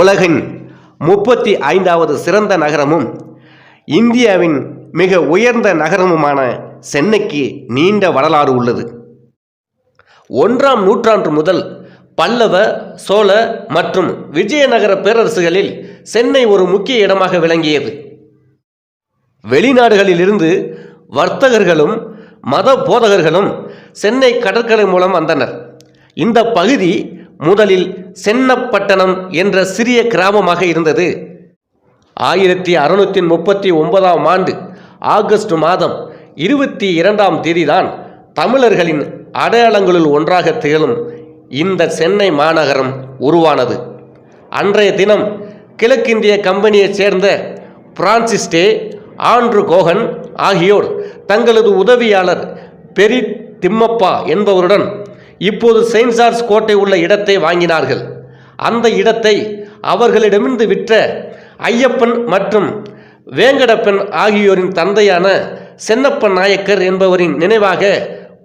உலகின் முப்பத்தி ஐந்தாவது சிறந்த நகரமும் இந்தியாவின் மிக உயர்ந்த நகரமுமான சென்னைக்கு நீண்ட வரலாறு உள்ளது. ஒன்றாம் நூற்றாண்டு முதல் பல்லவ சோழ மற்றும் விஜயநகர பேரரசுகளில் சென்னை ஒரு முக்கிய இடமாக விளங்கியது. வெளிநாடுகளிலிருந்து வர்த்தகர்களும் மத போதகர்களும் சென்னை கடற்கரை மூலம் வந்தனர். இந்த பகுதி முதலில் சென்னப்பட்டணம் என்ற சிறிய கிராமமாக இருந்தது. ஆயிரத்தி அறுநூற்றி முப்பத்தி ஒன்பதாம் ஆண்டு ஆகஸ்ட் மாதம் இருபத்தி இரண்டாம் தேதிதான் தமிழர்களின் அடையாளங்களுள் ஒன்றாக திகழும் இந்த சென்னை மாநகரம் உருவானது. அன்றைய தினம் கிழக்கிந்திய கம்பெனியைச் சேர்ந்த பிரான்சிஸ்டே ஆண்ட்ரு கோகன் ஆகியோர் தங்களது உதவியாளர் பெரி திம்மப்பா என்பவருடன் இப்போது செயின்ட் ஜார்ஜ் கோட்டை உள்ள இடத்தை வாங்கினார்கள். அந்த இடத்தை அவர்களிடமிருந்து விற்ற ஐயப்பன் மற்றும் வேங்கடப்பன் ஆகியோரின் தந்தையான சென்னப்ப நாயக்கர் என்பவரின் நினைவாக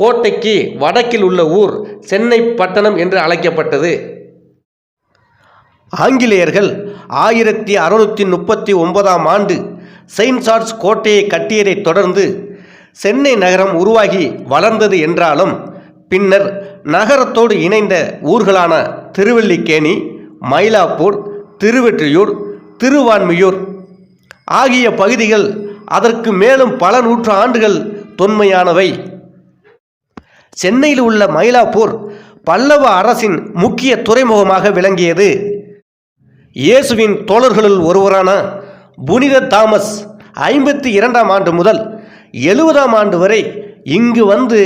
கோட்டைக்கு வடக்கில் உள்ள ஊர் சென்னை பட்டணம் என்று அழைக்கப்பட்டது. ஆங்கிலேயர்கள் ஆயிரத்தி அறுநூற்றி முப்பத்தி ஒன்பதாம் ஆண்டு செயின்ட் ஜார்ஜ் கோட்டையை கட்டியதைத் தொடர்ந்து சென்னை நகரம் உருவாகி வளர்ந்தது என்றாலும் பின்னர் நகரத்தோடு இணைந்த ஊர்களான திருவல்லிக்கேணி மயிலாப்பூர் திருவெற்றியூர் திருவான்மியூர் ஆகிய பகுதிகள் அதற்கு மேலும் பல நூற்று ஆண்டுகள் தொன்மையானவை. சென்னையில் உள்ள மயிலாப்பூர் பல்லவ அரசின் முக்கிய துறைமுகமாக விளங்கியது. இயேசுவின் தோழர்களுள் ஒருவரான புனித தாமஸ் ஐம்பத்தி இரண்டாம் ஆண்டு முதல் எழுபதாம் ஆண்டு வரை இங்கு வந்து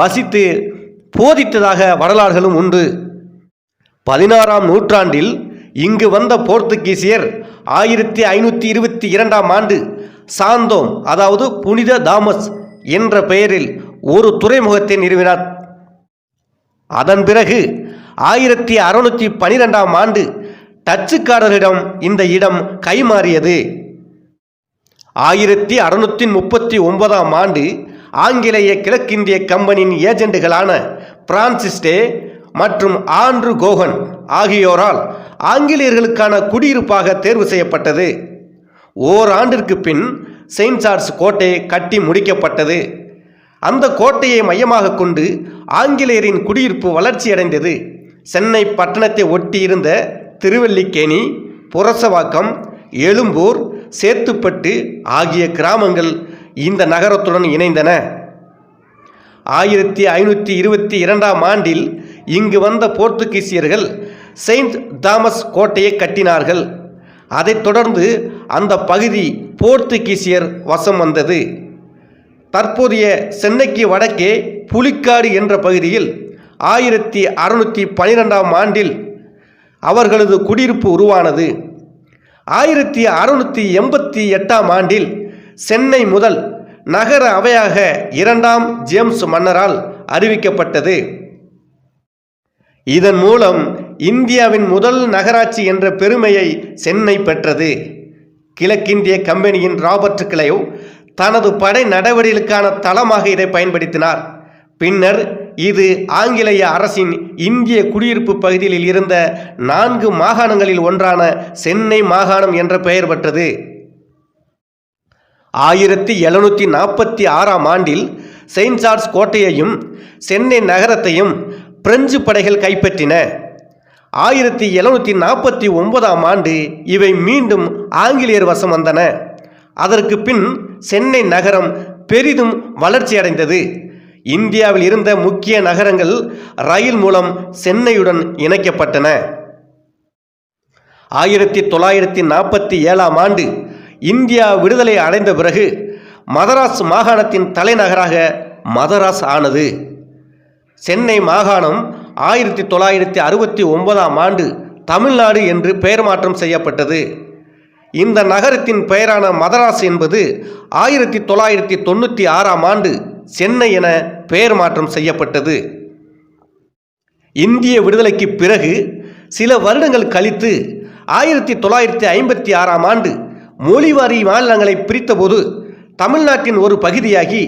வசித்து போதித்ததாக வரலாறுகளும் உண்டு. பதினாறாம் நூற்றாண்டில் இங்கு வந்த போர்த்துகீசியர் ஆயிரத்தி ஐநூற்றி இருபத்தி இரண்டாம் ஆண்டு சாந்தோம் அதாவது புனித தாமஸ் என்ற பெயரில் ஒரு துறைமுகத்தை நிறுவினார். அதன் பிறகு ஆயிரத்தி அறுநூற்றி பனிரெண்டாம் ஆண்டு டச்சுக்காரரிடம் இந்த இடம் கைமாறியது. ஆயிரத்தி அறுநூற்றி முப்பத்தி ஒன்பதாம் ஆண்டு ஆங்கிலேய கிழக்கிந்திய கம்பெனியின் ஏஜெண்டுகளான பிரான்சிஸ்டே மற்றும் ஆண்ட்ரு கோகன் ஆகியோரால் ஆங்கிலேயர்களுக்கான குடியிருப்பாக தேர்வு செய்யப்பட்டது. ஓராண்டிற்கு பின் செயின்ட் ஜார்ஜ் கோட்டை கட்டி முடிக்கப்பட்டது. அந்த கோட்டையை மையமாக கொண்டு ஆங்கிலேயரின் குடியிருப்பு வளர்ச்சியடைந்தது. சென்னை பட்டணத்தை ஒட்டியிருந்த திருவல்லிக்கேணி புரசவாக்கம் எழும்பூர் சேத்துப்பட்டு ஆகிய கிராமங்கள் இந்த நகரத்துடன் இணைந்தன. ஆயிரத்தி ஐநூற்றி இருபத்தி இரண்டாம் ஆண்டில் இங்கு வந்த போர்த்துகீசியர்கள் செயின்ட் தாமஸ் கோட்டையை கட்டினார்கள். அதைத் தொடர்ந்து அந்த பகுதி போர்த்துகீசியர் வசம் வந்தது. தற்போதைய சென்னைக்கு வடக்கே புலிக்காடு என்ற பகுதியில் ஆயிரத்தி அறுநூற்றி பனிரெண்டாம் ஆண்டில் அவர்களது குடியிருப்பு உருவானது. ஆயிரத்தி அறுநூற்றி எண்பத்தி எட்டாம் ஆண்டில் சென்னை முதல் நகர அவையாக இரண்டாம் ஜேம்ஸ் மன்னரால் அறிவிக்கப்பட்டது. இதன் மூலம் இந்தியாவின் முதல் நகராட்சி என்ற பெருமையை சென்னை பெற்றது. கிழக்கிந்திய கம்பெனியின் ராபர்ட் கிளைவ் தனது படை நடவடிக்கைகளுக்கான தளமாக இதை பயன்படுத்தினார். பின்னர் இது ஆங்கிலேய அரசின் இந்திய குடியிருப்பு பகுதியில் இருந்த நான்கு மாகாணங்களில் ஒன்றான சென்னை மாகாணம் என்ற பெயர் பெற்றது. ஆயிரத்தி எழுநூற்றி நாற்பத்தி ஆறாம் ஆண்டில் செயின்ட் ஜார்ஜ் கோட்டையையும் சென்னை நகரத்தையும் பிரெஞ்சு படைகள் கைப்பற்றின. ஆயிரத்தி எழுநூற்றி நாற்பத்தி ஒன்பதாம் ஆண்டு இவை மீண்டும் ஆங்கிலேயர் வசம் வந்தன. அதற்கு பின் சென்னை நகரம் பெரிதும் வளர்ச்சியடைந்தது. இந்தியாவில் இருந்த முக்கிய நகரங்கள் ரயில் மூலம் சென்னையுடன் இணைக்கப்பட்டன. ஆயிரத்தி தொள்ளாயிரத்தி நாற்பத்தி ஏழாம் ஆண்டு இந்தியா விடுதலை அடைந்த பிறகு மதராஸ் மாகாணத்தின் தலைநகராக மதராஸ் ஆனது. சென்னை மாகாணம் ஆயிரத்தி தொள்ளாயிரத்தி அறுபத்தி ஒன்பதாம் ஆண்டு தமிழ்நாடு என்று பெயர் மாற்றம் செய்யப்பட்டது. இந்த நகரத்தின் பெயரான மதராஸ் என்பது ஆயிரத்தி தொள்ளாயிரத்தி தொண்ணூற்றி ஆறாம் ஆண்டு சென்னை என பெயர் மாற்றம் செய்யப்பட்டது. இந்திய விடுதலைக்கு பிறகு சில வருடங்கள் கழித்து ஆயிரத்தி தொள்ளாயிரத்தி ஐம்பத்தி ஆறாம் ஆண்டு மொழிவாரி மாநிலங்களை பிரித்தபோது தமிழ்நாட்டின் ஒரு பகுதியாகி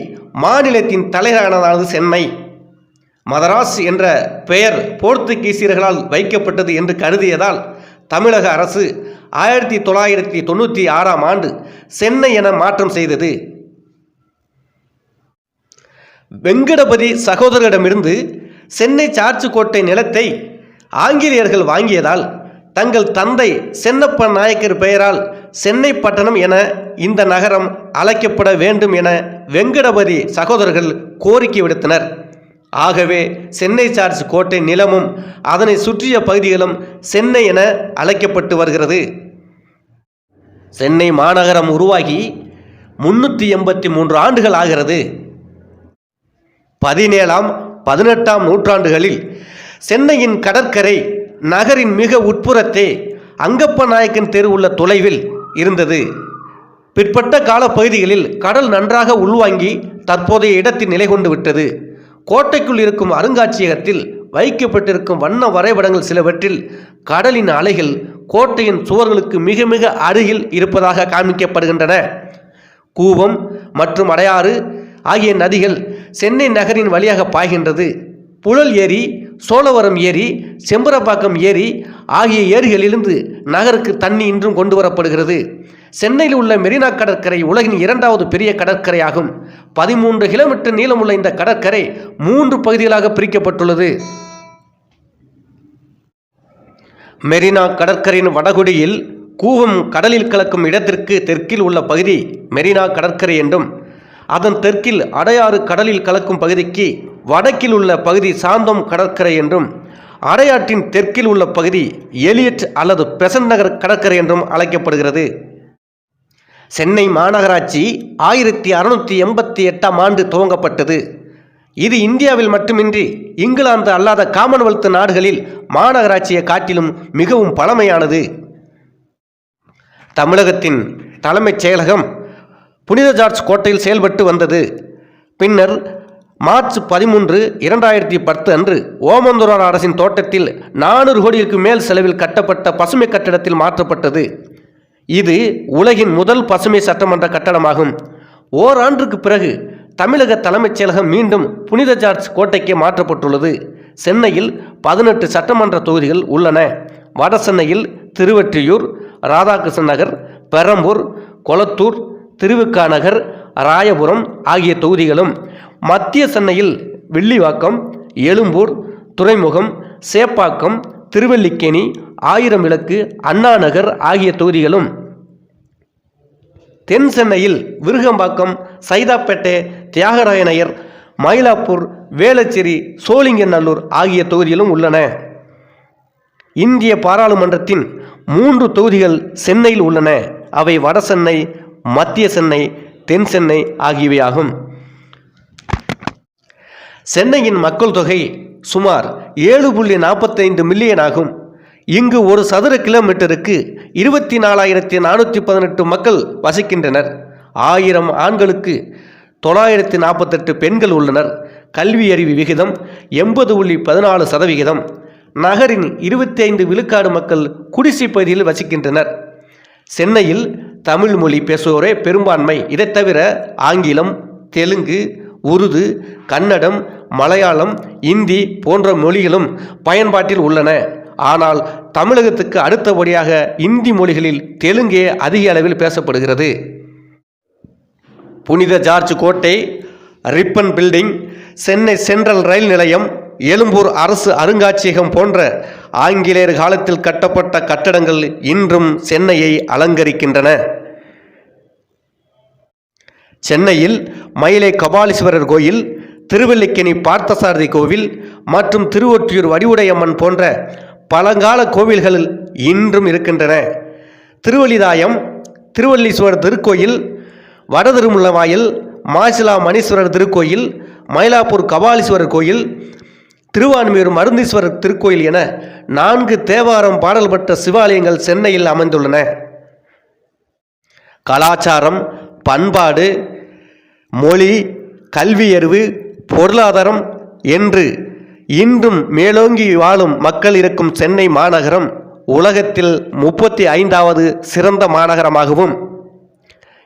மாநிலத்தின் தலைநகரானது சென்னை. மதராஸ் என்ற பெயர் போர்த்துகீசியர்களால் வைக்கப்பட்டது என்று கருதியதால் தமிழக அரசு ஆயிரத்தி தொள்ளாயிரத்தி தொண்ணூற்றி ஆறாம் ஆண்டு சென்னை என மாற்றம் செய்தது. வெங்கடபதி சகோதரரிடமிருந்து சென்னை சார்ச்சுக்கோட்டை நிலத்தை ஆங்கிலேயர்கள் வாங்கியதால் தங்கள் தந்தை சென்னப்ப நாயக்கர் பெயரால் சென்னை பட்டணம் என இந்த நகரம் அழைக்கப்பட வேண்டும் என வெங்கடபதி சகோதரர்கள் கோரிக்கை விடுத்தனர். ஆகவே சென்னை சார்ஜ் கோட்டை நிலமும் அதனை சுற்றிய பகுதிகளும் சென்னை என அழைக்கப்பட்டு வருகிறது. சென்னை மாநகரம் உருவாகி முன்னூற்றி எண்பத்தி மூன்று ஆண்டுகள் ஆகிறது. பதினேழாம் பதினெட்டாம் நூற்றாண்டுகளில் சென்னையின் கடற்கரை நகரின் மிக உட்புறத்தே அங்கப்ப நாயக்கன் தெரு உள்ள தொலைவில் இருந்தது. பிற்பட்ட கால பகுதிகளில் கடல் நன்றாக உள்வாங்கி தற்போதைய இடத்தில் நிலை கொண்டு விட்டது. கோட்டைக்குள் இருக்கும் அருங்காட்சியகத்தில் வைக்கப்பட்டிருக்கும் வண்ண வரைபடங்கள் சிலவற்றில் கடலின் அலைகள் கோட்டையின் சுவர்களுக்கு மிக மிக அருகில் இருப்பதாக காண்பிக்கப்படுகின்றன. கூவம் மற்றும் அடையாறு ஆகிய நதிகள் சென்னை நகரின் வழியாக பாய்கின்றது. புழல் ஏரி சோழவரம் ஏரி செம்பரப்பாக்கம் ஏரி ஆகிய ஏரிகளிலிருந்து நகருக்கு தண்ணி இன்றும் கொண்டு வரப்படுகிறது. சென்னையில் உள்ள மெரினா கடற்கரை உலகின் இரண்டாவது பெரிய கடற்கரையாகும். பதிமூன்று கிலோமீட்டர் நீளமுள்ள இந்த கடற்கரை மூன்று பகுதிகளாக பிரிக்கப்பட்டுள்ளது. மெரினா கடற்கரையின் வடகுடியில் கூவம் கடலில் கலக்கும் இடத்திற்கு தெற்கில் உள்ள பகுதி மெரினா கடற்கரை என்றும் அதன் தெற்கில் அடையாறு கடலில் கலக்கும் பகுதிக்கு வடக்கில் உள்ள பகுதி சாந்தம் கடற்கரை என்றும் அடையாற்றின் தெற்கில் உள்ள பகுதி எலியட் அல்லது பெசன்ட் நகர் கடற்கரை என்றும் அழைக்கப்படுகிறது. சென்னை மாநகராட்சி ஆயிரத்தி அறுநூற்றி எண்பத்தி எட்டாம் ஆண்டு துவங்கப்பட்டது. இது இந்தியாவில் மட்டுமின்றி இங்கிலாந்து அல்லாத காமன்வெல்த் நாடுகளில் மாநகராட்சியை காட்டிலும் மிகவும் பழமையானது. தமிழகத்தின் தலைமைச் செயலகம் புனித ஜார்ஜ் கோட்டையில் செயல்பட்டு வந்தது. பின்னர் மார்ச் பதிமூன்று இரண்டாயிரத்தி பத்து அன்று ஓமந்துரார் அரசின் தோட்டத்தில் நானூறு கோடிக்கு மேல் செலவில் கட்டப்பட்ட பசுமை கட்டிடத்தில் மாற்றப்பட்டது. இது உலகின் முதல் பசுமை சட்டமன்ற கட்டடமாகும். ஓராண்டுக்கு பிறகு தமிழக தலைமைச் செயலகம் மீண்டும் புனித ஜார்ஜ் கோட்டைக்கு மாற்றப்பட்டுள்ளது. சென்னையில் பதினெட்டு சட்டமன்ற தொகுதிகள் உள்ளன. வட சென்னையில் திருவெற்றியூர் ராதாகிருஷ்ணன் நகர் பெரம்பூர் கொளத்தூர் திருவிக்காநகர் ராயபுரம் ஆகிய தொகுதிகளும் மத்திய சென்னையில் வில்லிவாக்கம் எழும்பூர் துறைமுகம் சேப்பாக்கம் திருவல்லிக்கேணி ஆயிரம் விளக்கு அண்ணாநகர் ஆகிய தொகுதிகளும். தென் சென்னையில் விருகம்பாக்கம் சைதாப்பேட்டை தியாகராயநயர் மயிலாப்பூர் வேளச்சேரி சோழிங்கநல்லூர் ஆகிய தொகுதிகளும் உள்ளன. இந்திய பாராளுமன்றத்தின் மூன்று தொகுதிகள் சென்னையில் உள்ளன. அவை வட சென்னை மத்திய சென்னை தென் சென்னை ஆகியவையாகும். சென்னையின் மக்கள் தொகை சுமார் ஏழு புள்ளி நாற்பத்தைந்து மில்லியன் ஆகும். இங்கு ஒரு சதுர கிலோமீட்டருக்கு இருபத்தி நாலாயிரத்தி நானூற்றி பதினெட்டு மக்கள் வசிக்கின்றனர். ஆயிரம் ஆண்களுக்கு தொள்ளாயிரத்தி நாற்பத்தெட்டு பெண்கள் உள்ளனர். கல்வி அறிவு விகிதம் எண்பது புள்ளி பதினாலு சதவிகிதம். நகரின் இருபத்தி ஐந்து விழுக்காடு மக்கள் குடிசை பகுதியில் வசிக்கின்றனர். சென்னையில் தமிழ் மொழி பேசுவோரே பெரும்பான்மை. இதைத் தவிர ஆங்கிலம் தெலுங்கு உருது கன்னடம் மலையாளம் இந்தி போன்ற மொழிகளும் பயன்பாட்டில் உள்ளன. ஆனால் தமிழகத்துக்கு அடுத்தபடியாக இந்தி மொழிகளில் தெலுங்கே அதிக அளவில் பேசப்படுகிறது. புனித ஜார்ஜ் கோட்டை ரிப்பன் பில்டிங் சென்னை சென்ட்ரல் ரயில் நிலையம் எழும்பூர் அரசு அருங்காட்சியகம் போன்ற ஆங்கிலேயர் காலத்தில் கட்டப்பட்ட கட்டடங்கள் இன்றும் சென்னையை அலங்கரிக்கின்றன. சென்னையில் மயிலை கபாலீஸ்வரர் கோயில் திருவல்லிக்கேணி பார்த்தசாரதி கோவில் மற்றும் திருவொற்றியூர் வடிவுடையம்மன் போன்ற பழங்கால கோவில்கள் இன்றும் இருக்கின்றன. திருவள்ளிதாயம் திருவல்லீஸ்வரர் திருக்கோயில் வடதிருமுள்ளவாயில் மாசிலா மணீஸ்வரர் திருக்கோயில் மயிலாப்பூர் கபாலீஸ்வரர் கோயில் திருவான்மையூர் மருந்தீஸ்வரர் திருக்கோயில் என நான்கு தேவாரம் பாடல் பெற்ற சிவாலயங்கள் சென்னையில் அமைந்துள்ளன. கலாச்சாரம் பண்பாடு மொழி கல்வியறிவு பொருளாதாரம் என்று இன்றும் மேலோங்கி வாழும் மக்கள் இருக்கும் சென்னை மாநகரம் உலகத்தில் முப்பத்தி ஐந்தாவது சிறந்த மாநகரமாகவும்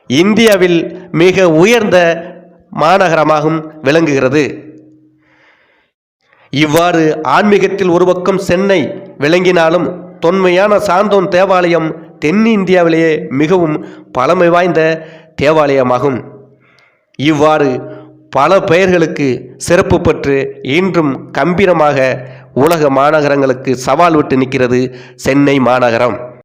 இந்தியாவில் மிக உயர்ந்த மாநகரமாகவும் விளங்குகிறது. இவ்வாறு ஆன்மீகத்தில் ஒரு பக்கம் சென்னை விளங்கினாலும் தொன்மையான சாந்தோன் தேவாலயம் தென்னிந்தியாவிலேயே மிகவும் பழமை வாய்ந்த தேவாலயமாகும். இவ்வாறு பல பெயர்களுக்கு சிறப்பு பெற்று இன்றும் கம்பீரமாக உலக மாநகரங்களுக்கு சவால் விட்டு நிற்கிறது சென்னை மாநகரம்.